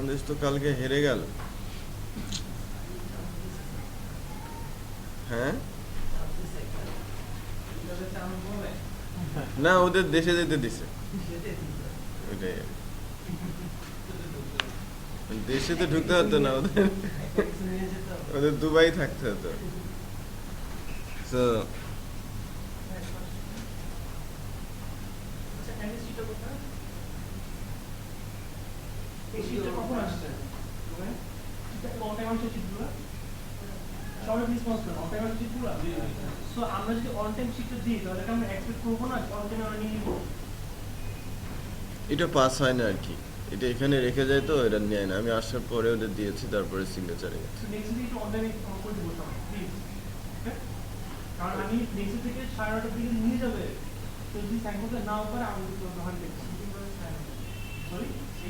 বাংলাদেশ তো কালকে হেরে গেল। হ্যাঁ? না, ওদের দেশে যেতে দিছে। দেশে তো ঢুকতে হতো না ওদের। ওদের দুবাই থাকতে হতো। তো So, আমরা যদি on time দিই তাহলে আমরা expect করব না? On আমরা নিয়ে নিবো? এটা পাস হয় না আর কি এটা এখানে রেখে যায় তো এটা নেয় না। আমি আসার পরে ওদের দিয়েছি তারপরে সিগনেচারে গেছে। কারণ আমি নেক্সট থেকে সাড়ে নটার দিকে নিয়ে যাবে। তো যদি নাও পারে আমি তখন দেখছি সরি সেটা আপনার সাইন করে দেবো কর্নার পরে আসে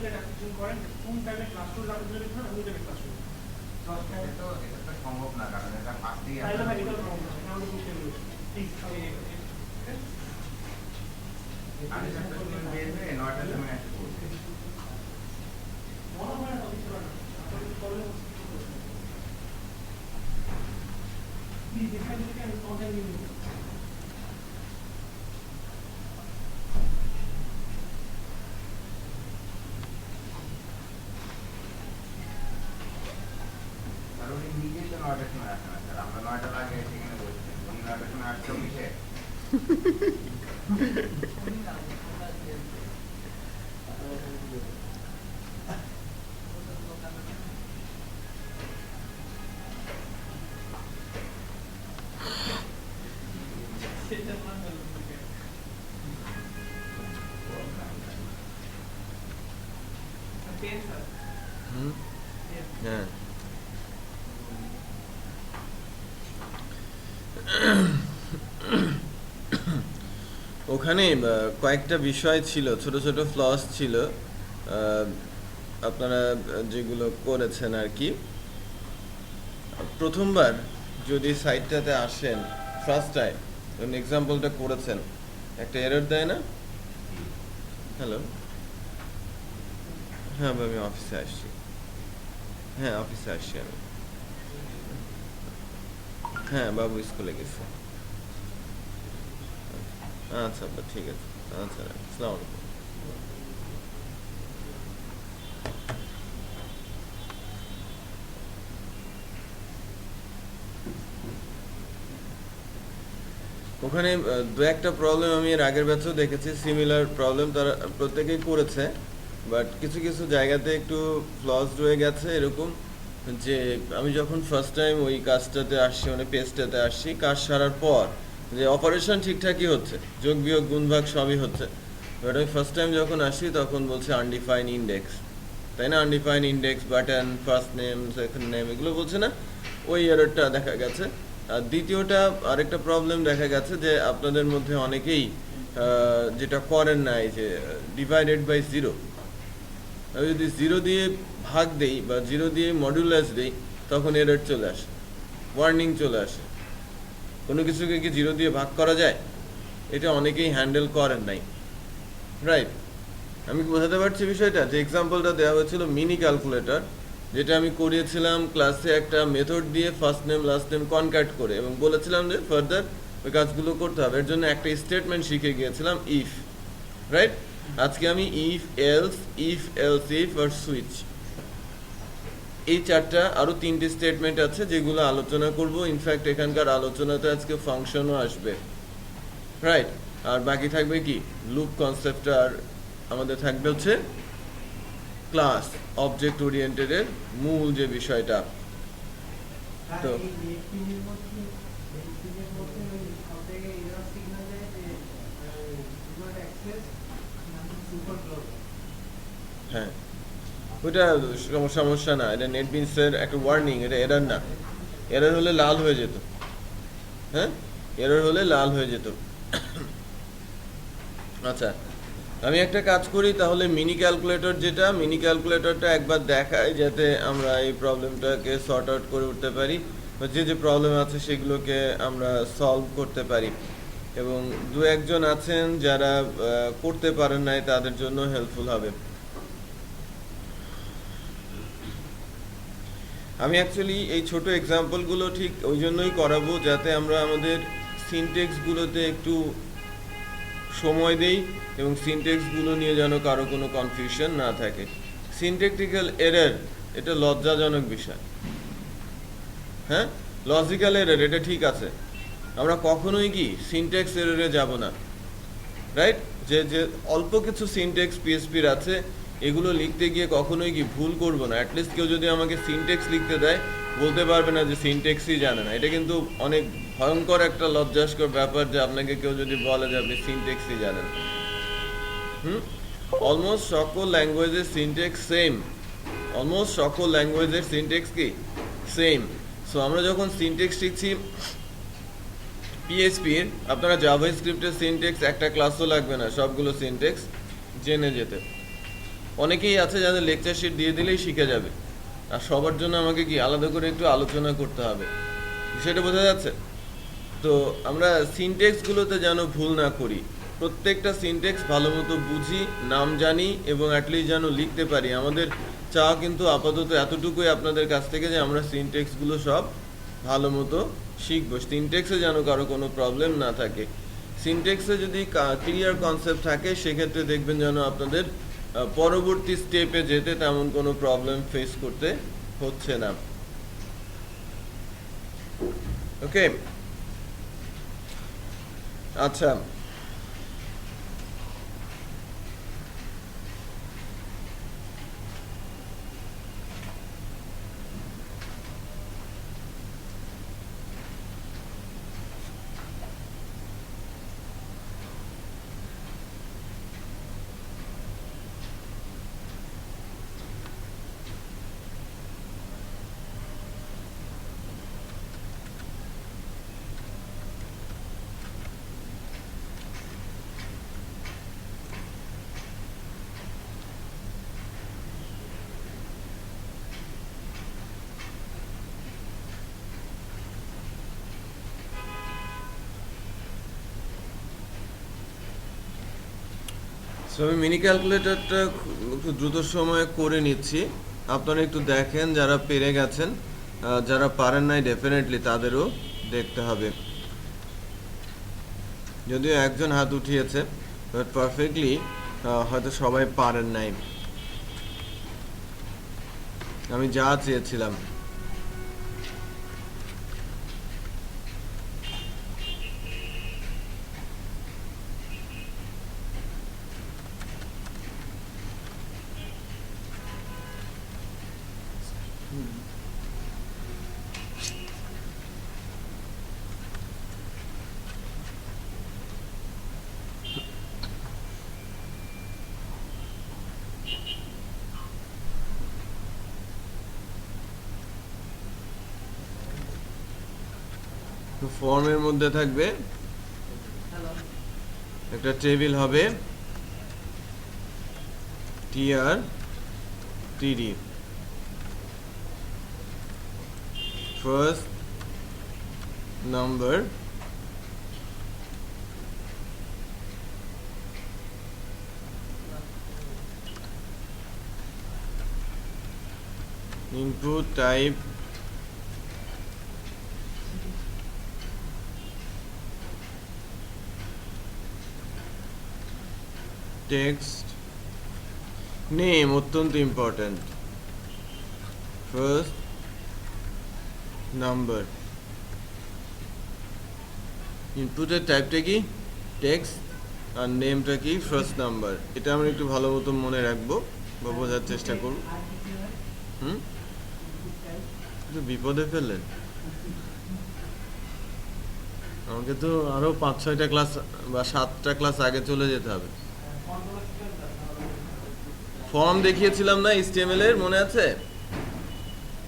একটা কিছু করেন কোন টাইমে ক্লাস আপনি যদি করেন আমি টাইমে ক্লাস করব সম্ভব না কারণ এটা ফার্স্টেই তাইলে ভাই এটা প্রবলেম আছে আমি বুঝতে পেরেছি ঠিক আমি একটা বের হয়ে নয়টার সময় এসে পড়ছি মনে হয় না কিছু না এখান থেকে আমি কন্ট্যাক্ট নিয়ে হ্যাঁ। ওখানে কয়েকটা বিষয় ছিল ছোট ছোট ফ্লস ছিল আপনারা যেগুলো করেছেন আর কি। প্রথমবার যদি সাইটটাতে আসেন ফার্স্ট টাইম ধরুন এক্সাম্পলটা করেছেন। একটা এরর দেয় না? হ্যালো হ্যাঁ আমি অফিসে আসছি। হ্যাঁ অফিসে আসছি আমি। হ্যাঁ বাবু স্কুলে গেছে। আচ্ছা আব্বা, ঠিক আছে। আচ্ছা আসসালামু আলাইকুম। ওখানে দু একটা প্রবলেম আমি এর আগের ব্যাচেও দেখেছি। সিমিলার প্রবলেম তারা প্রত্যেকেই করেছে। বাট কিছু কিছু জায়গাতে একটু ফ্লস রয়ে গেছে এরকম যে আমি যখন ফার্স্ট টাইম ওই কাজটাতে আসছি মানে পেজটাতে আসছি, কাজ সারার পর যে অপারেশন ঠিকঠাকই হচ্ছে, যোগ বিয়োগ গুণভাগ সবই হচ্ছে। বাট আমি ফার্স্ট টাইম যখন আসি, তখন বলছে আনডিফাইন ইন্ডেক্স তাই না? Undefined index button first name second name এগুলো বলছে না? ওই এররটা দেখা গেছে। আর দ্বিতীয়টা আরেকটা প্রবলেম দেখা গেছে যে আপনাদের মধ্যে অনেকেই যেটা করেন না, এই যে ডিভাইডেড বাই জিরো আমি যদি জিরো দিয়ে ভাগ দেই বা জিরো দিয়ে মডুলাস দেই, তখন এরর চলে আসে। ওয়ার্নিং চলে আসে। কোনো কিছুকে কি জিরো দিয়ে ভাগ করা যায়? এটা অনেকেই হ্যান্ডেল করেন নাই। রাইট আমি বোঝাতে পারছি বিষয়টা। যে এক্সাম্পলটা দেওয়া হয়েছিল মিনি ক্যালকুলেটর যেটা আমি করিয়েছিলাম ক্লাসে একটা মেথড দিয়ে first name last name concat করে এবং বলেছিলাম যে ফার্দার ওই কাজগুলো করতে হবে। এর জন্য একটা স্টেটমেন্ট শিখে গিয়েছিলাম ইফ রাইট আজকে আমি if else if else if R switch এই চারটা আরও তিনটে স্টেটমেন্ট আছে যেগুলো আলোচনা করব। ইনফ্যাক্ট এখানকার আলোচনাতে আজকে ফাংশনও আসবে। রাইট আর বাকি থাকবে কি? লুপ কনসেপ্ট আর আমাদের থাকবে হচ্ছে ক্লাস অবজেক্ট ওরিয়েন্টেডের মূল যে বিষয়টা। তো হ্যাঁ। ওইটা সম- সমস্যা না। এটা নেট বিনসের একটা ওয়ার্নিং এটা এরার না। এরার হলে লাল হয়ে যেত। হ্যাঁ? এরার হলে লাল হয়ে যেত। আচ্ছা আমি একটা কাজ করি, তাহলে মিনি ক্যালকুলেটর যেটা মিনি ক্যালকুলেটরটা একবার দেখাই, যাতে আমরা এই প্রবলেমটাকে সর্ট আউট করে উঠতে পারি। যে যে প্রবলেম আছে, সেগুলোকে আমরা সলভ করতে পারি। এবং দু একজন আছেন যারা করতে পারেন নাই, তাদের জন্য হেল্পফুল হবে। আমি অ্যাকচুয়ালি এই ছোট এক্সাম্পলগুলো ঠিক ওই জন্যই করাবো যাতে আমরা আমাদের সিনটেক্সগুলোতে একটু সময় দেই এবং সিনটেক্সগুলো নিয়ে যেন কারও কোনো কনফিউশন না থাকে। সিনটেকটিক্যাল এরর এটা লজ্জাজনক বিষয়। হ্যাঁ? লজিক্যাল এরর এটা ঠিক আছে। আমরা কখনোই কি সিনটেক্স এররে যাব না। রাইট যে যে, অল্প কিছু সিনটেক্স পিএসপির আছে এগুলো লিখতে গিয়ে কখনোই কি ভুল করব না? অ্যাটলিস্ট কেউ যদি আমাকে সিনটেক্স লিখতে দেয়, বলতে পারবে না যে সিনটেক্সই জানে না। এটা কিন্তু অনেক ভয়ঙ্কর একটা লজ্জাস্কর ব্যাপার যে আপনাকে কেউ যদি বলে যে আপনি সিনটেক্সই জানেন। হুম? অলমোস্ট সকল ল্যাঙ্গুয়েজের সিনটেক্স সেম অলমোস্ট সকল ল্যাঙ্গুয়েজের সিনটেক্স কি? সেম সো আমরা যখন সিনটেক্স শিখছি পিএসপির আপনারা জাভা স্ক্রিপ্টের সিনটেক্স একটা ক্লাসও লাগবে না, সবগুলো সিনটেক্স জেনে যেতে। অনেকেই আছে যাদের লেকচার শিট দিয়ে দিলেই শিখে যাবে। আর সবার জন্য আমাকে কি আলাদা করে একটু আলোচনা করতে হবে? সেটা বোঝা যাচ্ছে? তো আমরা সিনটেক্সগুলোতে যেন ভুল না করি। প্রত্যেকটা সিনটেক্স ভালো মতো বুঝি, নাম জানি এবং অ্যাটলিস্ট যেন লিখতে পারি। আমাদের চাওয়া কিন্তু আপাতত এতটুকুই আপনাদের কাছ থেকে যে আমরা সিনটেক্সগুলো সব ভালো মতো শিখব সিনটেক্সে যেন কারও কোনো প্রবলেম না থাকে। সিনটেক্সে যদি ক্লিয়ার কনসেপ্ট থাকে, সেক্ষেত্রে দেখবেন যেন আপনাদের পরবর্তী স্টেপে যেতে তেমন কোনো প্রবলেম ফেস করতে হচ্ছে না। ওকে আচ্ছা। আমি মিনি ক্যালকুলেটরটা খুব দ্রুত সময়ে করে নিচ্ছি। আপনারা একটু দেখেন যারা পেরে গেছেন যারা পারেন নাই ডেফিনেটলি তাদেরও দেখতে হবে। যদিও একজন হাত উঠিয়েছে বাট পারফেক্টলি হয়তো সবাই পারেন নাই। আমি যা চেয়েছিলাম। ফর্মের মধ্যে থাকবে। একটা টেবিল হবে। TR TD. First number. input type text name অত্যন্ত ইম্পর্ট্যান্ট ফার্স্ট নাম্বার ইনপুটের টাইপটা কি? টেক্সট আর নেমটা কি? ফার্স্ট নাম্বার এটা আমরা একটু ভালো মতো মনে রাখব বা বোঝার চেষ্টা করব। হুম? বিপদে ফেললেন আমাকে তো আরও পাঁচ ছয়টা ক্লাস বা সাতটা ক্লাস আগে চলে যেতে হবে। ফর্ম দেখিয়েছিলাম না এইচটিএমএল এর, মনে আছে?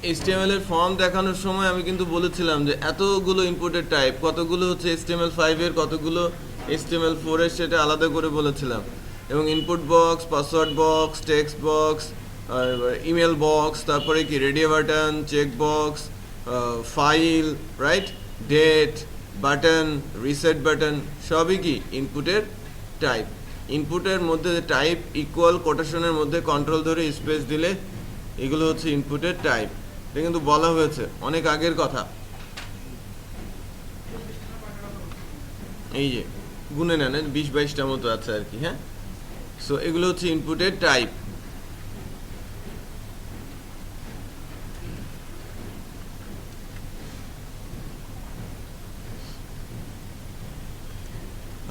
এইচটিএমএল এর ফর্ম দেখানোর সময় আমি কিন্তু বলেছিলাম যে এতগুলো ইনপুটের টাইপ কতগুলো হচ্ছে এইচটিএমএল ফাইভ এর, কতগুলো এইচটিএমএল ফোর এর সেটা আলাদা করে বলেছিলাম। এবং input box password box text box email box তারপরে কি radio button check box file right date button reset button সবই কি ইনপুটের টাইপ ইনপুটের মধ্যে টাইপ ইকুয়াল কোটেশনের মধ্যে কন্ট্রোল ধরে স্পেস দিলে এগুলো হচ্ছে ইনপুটের টাইপ এটা কিন্তু বলা হয়েছে, অনেক আগের কথা। এই যে, গুনে নেন, বিশ বাইশটা মতো আছে আর কি হ্যাঁ? সো এগুলো হচ্ছে ইনপুটের টাইপ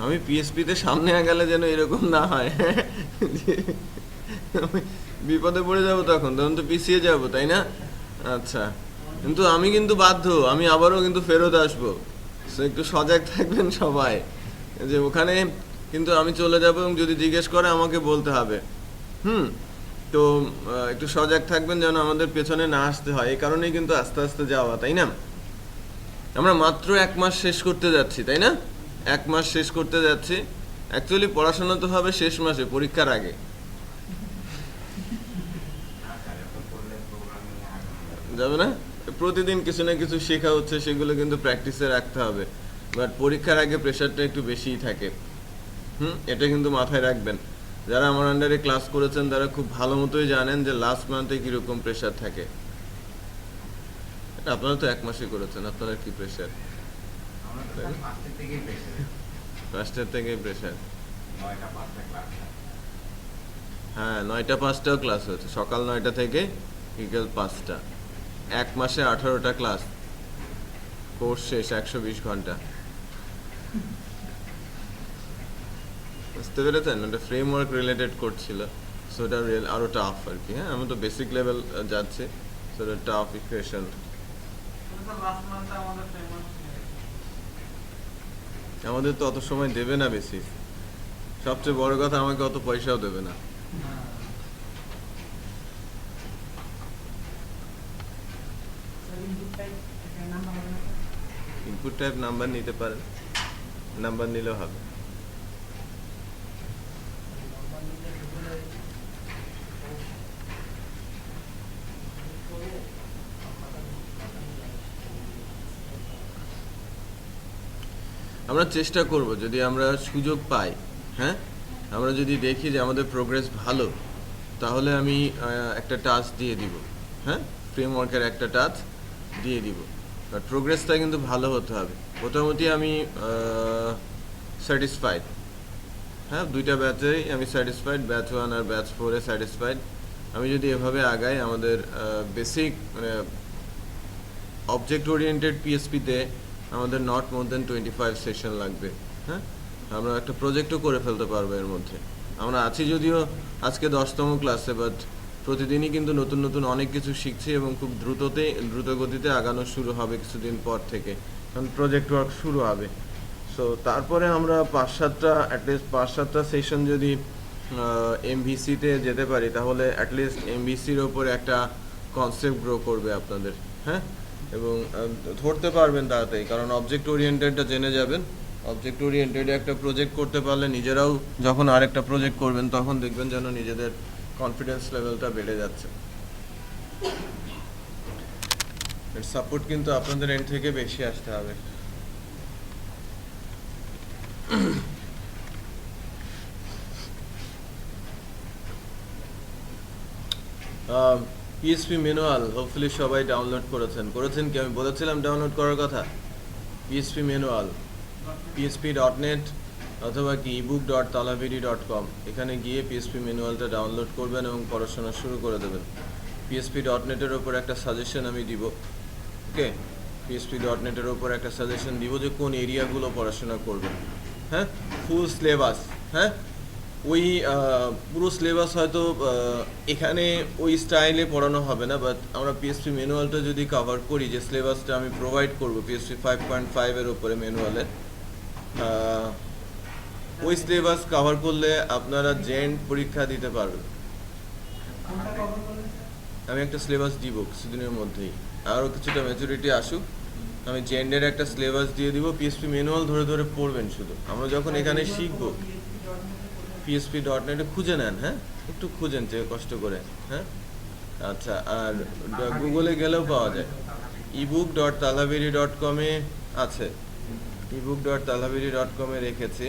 আমি পিএসপি তে সামনে গেলে যেন এরকম না হয়। বিপদে পড়ে যাব তখন তখন তো পিছিয়ে যাব, তাই না? আচ্ছা কিন্তু আমি কিন্তু বাধ্য, আমি আবারও কিন্তু ফেরত আসব। একটু সজাগ থাকবেন সবাই, যে ওখানে কিন্তু আমি চলে যাব এবং যদি জিজ্ঞেস করে আমাকে বলতে হবে। হুম, তো একটু সজাগ থাকবেন যেন আমাদের পেছনে না আসতে হয়। এই কারণেই কিন্তু আস্তে আস্তে যাওয়া, তাই না? আমরা মাত্র এক মাস শেষ করতে যাচ্ছি, তাই না? এক মাস শেষ করতে যাচ্ছি। অ্যাকচুয়ালি পড়াশোনা তো হবে শেষ মাসে, পরীক্ষার আগে। যাবে না? প্রতিদিন কিছু না কিছু শেখা হচ্ছে, সেগুলো কিন্তু প্র্যাকটিসে রাখতে হবে। বাট পরীক্ষার আগে প্রেশারটা একটু বেশিই থাকে। হুম? এটা কিন্তু মাথায় রাখবেন। যারা আমার আন্ডারে ক্লাস করেছেন, তারা খুব ভালো মতোই জানেন যে লাস্ট মান্থে কীরকম প্রেশার থাকে। আপনারা তো এক মাসে করেছেন আপনারা কি প্রেশার পাঁচটা থেকেই থেকে প্রেশার হ্যাঁ। নয়টা পাঁচটাও ক্লাস হচ্ছে সকাল নয়টা থেকে বিকেল পাঁচটা। এক মাসে আঠারোটা ক্লাস কোর্স শেষ একশো বিশ ঘণ্টা। বুঝতে পেরেছেন? ওটা ফ্রেমওয়ার্ক রিলেটেড করছিল সো ওটা রিয়েল আরও টাফ আর কি। হ্যাঁ আমি তো বেসিক লেভেল যাচ্ছি। সো ওটা টাফ ইকুয়েশন লাস্ট মান্থে আমাদের ফেমাস আমাদের তো অত সময় দেবে না বেশি। সবচেয়ে বড় কথা আমাকে অত পয়সাও দেবে না। ইনপুট টাইপ নাম্বার নিতে পারেন। নাম্বার নিলেও হবে। আমরা চেষ্টা করব যদি আমরা সুযোগ পাই হ্যাঁ? আমরা যদি দেখি যে আমাদের প্রোগ্রেস ভালো, তাহলে আমি একটা টাচ দিয়ে দিব হ্যাঁ? ফ্রেমওয়ার্কের একটা টাচ দিয়ে দিব। বাট প্রোগ্রেসটা কিন্তু ভালো হতে হবে। মোটামুটি আমি স্যাটিসফাইড হ্যাঁ? দুইটা ব্যাচেই আমি স্যাটিসফাইড ব্যাচ ওয়ান আর ব্যাচ ফোরে স্যাটিসফাইড আমি যদি এভাবে আগাই, আমাদের বেসিক মানে অবজেক্ট ওরিয়েন্টেড পিএসপিতে আমাদের not more than twenty five session লাগবে হ্যাঁ? আমরা একটা প্রজেক্টও করে ফেলতে পারব এর মধ্যে। আমরা আছি যদিও আজকে দশতম ক্লাসে বাট প্রতিদিনই কিন্তু নতুন নতুন অনেক কিছু শিখছি এবং খুব দ্রুততে দ্রুত গতিতে আগানো শুরু হবে কিছুদিন পর থেকে, কারণ প্রজেক্ট ওয়ার্ক শুরু হবে। সো তারপরে আমরা পাঁচ সাতটা অ্যাটলিস্ট পাঁচ সাতটা সেশন যদি এমভিসিতে যেতে পারি, তাহলে অ্যাটলিস্ট এমভিসির ওপরে একটা কনসেপ্ট গ্রো করবে আপনাদের হ্যাঁ? এবং ধরতে পারবেন তাড়াতাড়ি, কারণ অবজেক্ট ওরিয়েন্টেডটা জেনে যাবেন। অবজেক্ট ওরিয়েন্টেড একটা প্রজেক্ট করতে পারলে নিজেরাও যখন আরেকটা প্রজেক্ট করবেন, তখন দেখবেন যেন নিজেদের কনফিডেন্স লেভেলটা বেড়ে যাচ্ছে। এর সাপোর্ট কিন্তু আপনাদের এন্ড থেকে বেশি আসতে হবে। পিএসপি ম্যানুয়াল হোপফুলি সবাই ডাউনলোড করেছেন। করেছেন কি? আমি বলেছিলাম ডাউনলোড করার কথা। PSP manual PSP dot net অথবা কি? ইবুক ডট তালাবিডি ডট কম এখানে গিয়ে পিএসপি ম্যানুয়ালটা ডাউনলোড করবেন এবং পড়াশোনা শুরু করে দেবেন। পিএসপি ডট নেটের ওপর একটা সাজেশন আমি দিব। ওকে পিএসপি ডট নেটের ওপর একটা সাজেশন দিব যে কোন এরিয়াগুলো পড়াশোনা করবেন। হ্যাঁ? ফুল সিলেবাস হ্যাঁ? ওই পুরো সিলেবাস হয়তো এখানে ওই স্টাইলে পড়ানো হবে না বাট আমরা পিএসপি ম্যানুয়ালটা যদি কভার করি, যে সিলেবাসটা আমি প্রোভাইড করব পিএসপি ফাইভ পয়েন্ট ফাইভের ওপরে ম্যানুয়ালে ওই সিলেবাস কভার করলে আপনারা জেন্ট পরীক্ষা দিতে পারবেন। আমি একটা সিলেবাস দিব কিছুদিনের মধ্যেই। আরও কিছুটা ম্যাচুরিটি আসুক, আমি জেন্ডের একটা সিলেবাস দিয়ে দিব পিএসপি ম্যানুয়াল ধরে ধরে পড়বেন শুধু। আমরা যখন এখানে শিখব পিএসপি ডট নেটে খুঁজে নেন হ্যাঁ? একটু খুঁজেন যে কষ্ট করে হ্যাঁ? আচ্ছা আর গুগলে গেলেও পাওয়া যায়। ইবুক ডট তালাবেরি ডট কমে আছে। ইবুক ডট তালাবেরি ডট কমে রেখেছি।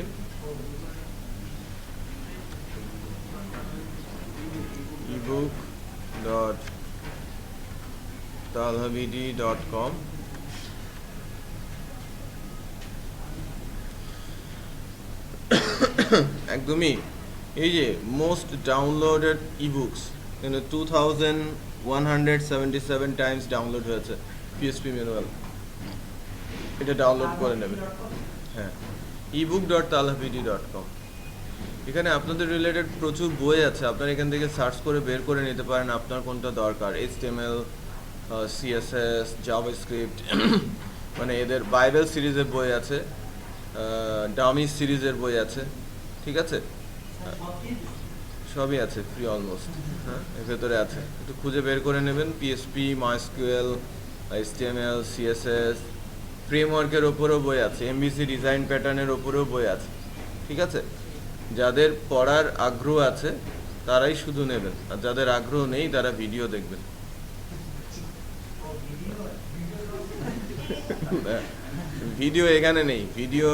ইবুক ডট তালহাবিডি ডট কম একদমই। এই যে মোস্ট ডাউনলোডেড ইবুকস কিন্তু two thousand one hundred seventy seven times download হয়েছে পিএসপি ম্যানুয়াল এটা ডাউনলোড করে নেবেন হ্যাঁ। ইবুক ডট তালহাবিডি ডট কম এখানে আপনাদের রিলেটেড প্রচুর বই আছে। আপনারা এখান থেকে সার্চ করে বের করে নিতে পারেন আপনার কোনটা দরকার। এইচটিএমএল সিএসএস জাভাস্ক্রিপ্ট মানে এদের বাইবেল সিরিজের বই আছে ডামি সিরিজের বই আছে। ঠিক আছে? সবই আছে ফ্রি অলমোস্ট হ্যাঁ? এর ভেতরে আছে। একটু খুঁজে বের করে নেবেন পিএসপি মাইস্কুয়েল এইচটিএমএল সিএসএস ফ্রেমওয়ার্কের ওপরেও বই আছে এমবিসি ডিজাইন প্যাটার্নের ওপরেও বই আছে, ঠিক আছে? যাদের পড়ার আগ্রহ আছে, তারাই শুধু নেবেন। আর যাদের আগ্রহ নেই, তারা ভিডিও দেখবেন। ভিডিও এখানে নেই ভিডিও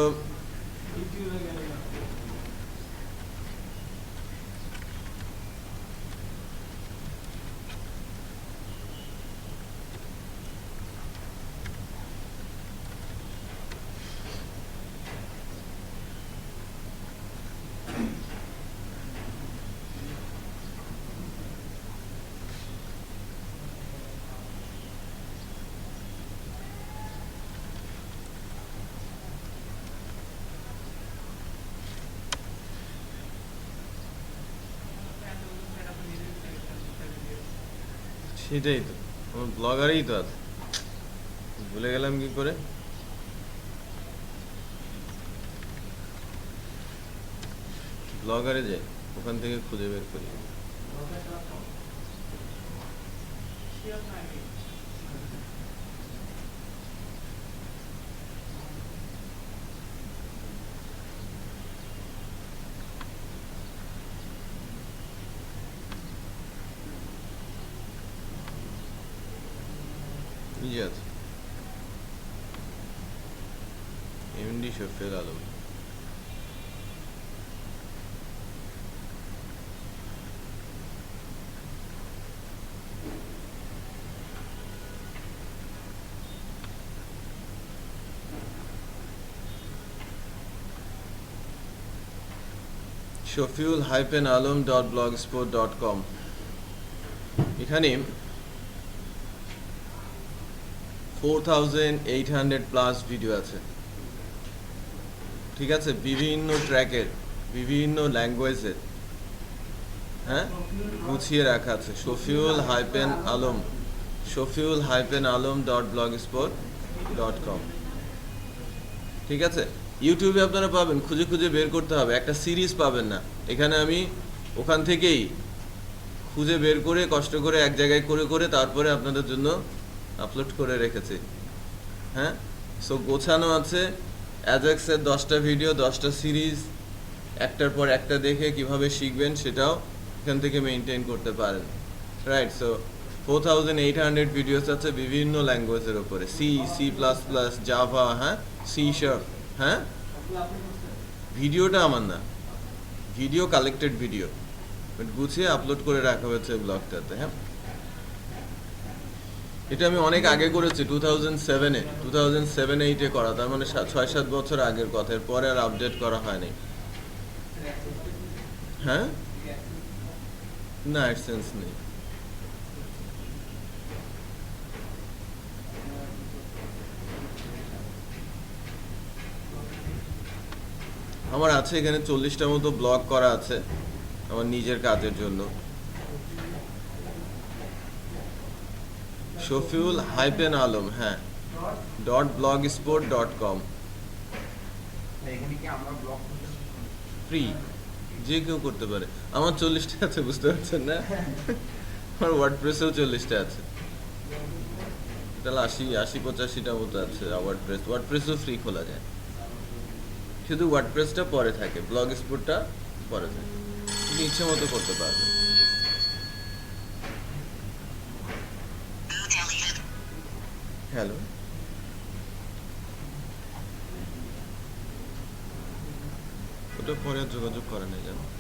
সেটাই তো। আমার ব্লগারই তো আছে ভুলে গেলাম কি করে? ব্লগারে যাই, ওখান থেকে খুঁজে বের করি এই যে আছে Alam Shafiul hyphen Alam dot blog spot dot com এখানে four thousand eight hundred plus video আছে। ঠিক আছে? বিভিন্ন ট্র্যাকের, বিভিন্ন ল্যাঙ্গুয়েজের হ্যাঁ? গুছিয়ে রাখা আছে। Shafiul hyphen Alam, Shafiul hyphen Alam dot blog spot dot com ঠিক আছে? ইউটিউবে আপনারা পাবেন, খুঁজে খুঁজে বের করতে হবে। একটা সিরিজ পাবেন না। এখানে আমি ওখান থেকেই খুঁজে বের করে, কষ্ট করে, এক জায়গায় করে করে তারপরে আপনাদের জন্য আপলোড করে রেখেছি। হ্যাঁ? সো গোছানো আছে। অ্যাজাক্সের দশটা ভিডিও দশটা সিরিজ একটার পর একটা দেখে কীভাবে শিখবেন সেটাও এখান থেকে মেনটেন করতে পারেন। Right so four thousand eight hundred videos আছে বিভিন্ন ল্যাঙ্গুয়েজের ওপরে C C plus plus Java হ্যাঁ? সি শার্প হ্যাঁ? ভিডিওটা আমার না। ভিডিও কালেক্টেড ভিডিও বাট গুছিয়ে আপলোড করে রাখা হয়েছে ব্লগটাতে হ্যাঁ? এটা আমি অনেক আগে করেছি টু থাউজেন্ড সেভেনে টু থাউজেন্ড সেভেন এইটে করা, তার মানে ছয় সাত বছর আগের কথা পরে আর আপডেট করা হয়নি। হ্যাঁ? না অ্যাডসেন্স নেই। আমার আছে এখানে চল্লিশটা মতো ব্লগ করা আছে, আমার নিজের কাজের জন্য। শফিউল হাইপেন আলম হ্যাঁ dot blog spot dot com free যে কেউ করতে পারে। আমার চল্লিশটা আছে বুঝতে পারছেন না? আমার ওয়ার্ড প্রেসেও চল্লিশটা আছে। তাহলে আশি আশি পঁচাশিটা মতো আছে ওয়ার্ড প্রেস ওয়ার্ড প্রেসও ফ্রি খোলা যায়। শুধু ওয়ার্ড প্রেসটা পরে থাকে ব্লগ স্পোর্টটা পরে থাকে। আপনি ইচ্ছে মতো করতে পারবেন হ্যালো। ওটা পরে যোগাযোগ করে না জানো।